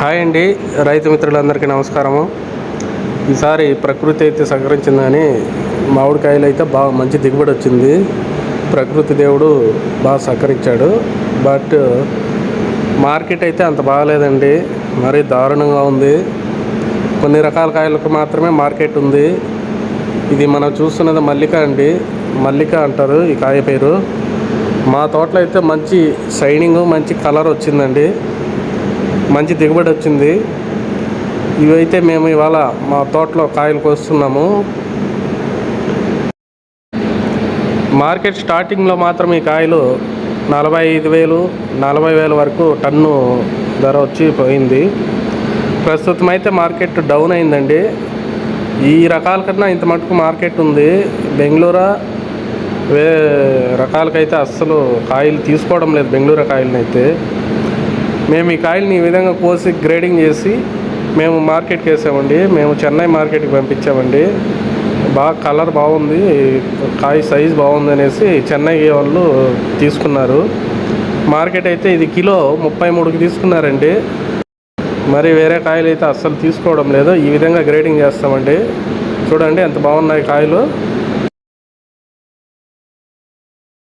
Hi అండి. రైతు మిత్రులందరికీ నమస్కారము. ఈసారి ప్రకృతి అయితే సహకరించిందని మామిడికాయలు అయితే బాగా మంచి దిగుబడి వచ్చింది. ప్రకృతి దేవుడు బాగా సహకరించాడు బట్ మార్కెట్ అయితే అంత బాగాలేదండి. మరీ దారుణంగా ఉంది. కొన్ని రకాల కాయలకు మాత్రమే మార్కెట్ ఉంది. ఇది మనం చూస్తున్నది మల్లిక అండి. మల్లిక అంటారు ఈ కాయ పేరు. మా తోటలో అయితే మంచి షైనింగ్ మంచి కలర్ వచ్చిందండి. మంచి దిగుబడి వచ్చింది. ఇవైతే మేము ఇవాళ మా తోటలో కాయలు కోస్తున్నాము. మార్కెట్ స్టార్టింగ్లో మాత్రం ఈ కాయలు నలభై ఐదు వేలు నలభై వేల వరకు టన్ను ధర వచ్చి పోయింది ప్రస్తుతం అయితే మార్కెట్ డౌన్ అయిందండి. ఈ రకాల కన్నా ఇంత మటుకు మార్కెట్ ఉంది. బెంగళూరు వే రకాలకైతే అస్సలు కాయలు తీసుకోవడం లేదు. బెంగళూరు కాయలని అయితే మేము ఈ కాయల్ని ఈ విధంగా కోసి గ్రేడింగ్ చేసి మేము మార్కెట్కి వేసామండి. మేము చెన్నై మార్కెట్కి పంపించామండి. బాగా కలర్ బాగుంది. కాయ సైజ్ బాగుంది అనేసి చెన్నై వాళ్ళు తీసుకున్నారు. మార్కెట్ అయితే ఇది కిలో ముప్పై మూడుకి తీసుకున్నారండి. మరి వేరే కాయలు అయితే అస్సలు తీసుకోవడం లేదు. ఈ విధంగా గ్రేడింగ్ చేస్తామండి. చూడండి ఎంత బాగున్నాయి కాయలు.